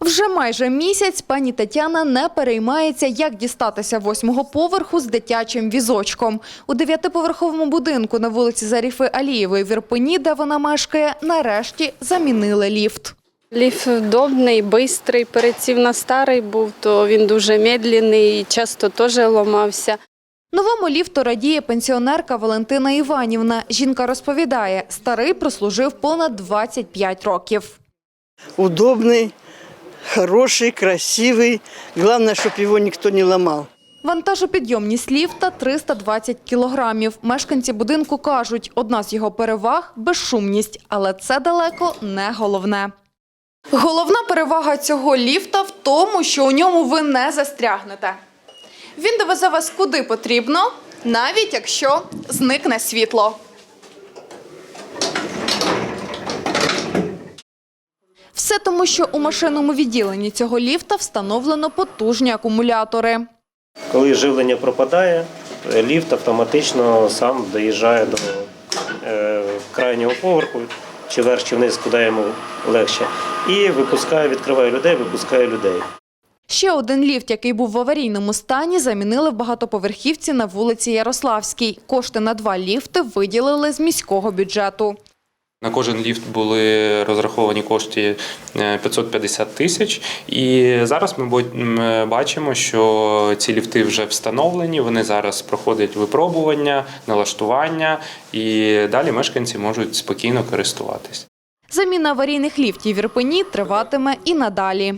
Вже майже місяць пані Тетяна не переймається, як дістатися восьмого поверху з дитячим візочком. У дев'ятиповерховому будинку на вулиці Заріфи Алієвої в Ірпені, де вона мешкає, нарешті замінили ліфт. Ліфт удобний, швидкий. Перед цим на старий був, то він дуже медленний і часто теж ламався. Новому ліфту радіє пенсіонерка Валентина Іванівна. Жінка розповідає, старий прослужив понад 25 років. удобный, хороший, красивый. Главное, чтобы его никто не ломал. Вантажопідйомність ліфта 320 кілограмів. Мешканці будинку кажуть, одна з його переваг – безшумність, але це далеко не головне. Головна перевага цього ліфта в тому, що у ньому ви не застрягнете. Він довезе вас куди потрібно, навіть якщо зникне світло. Все тому, що у машинному відділенні цього ліфта встановлено потужні акумулятори. Коли живлення пропадає, ліфт автоматично сам доїжджає до е, крайнього поверху, чи вверх, чи вниз, куди йому легше, і випускає, відкриває людей, випускає людей. Ще один ліфт, який був в аварійному стані, замінили в багатоповерхівці на вулиці Ярославській. Кошти на два ліфти виділили з міського бюджету. На кожен ліфт були розраховані кошти е, 550 тисяч. І зараз ми бачимо, що ці ліфти вже встановлені. Вони зараз проходять випробування, налаштування, і далі мешканці можуть спокійно користуватись. Заміна аварійних ліфтів в Ірпені триватиме і надалі.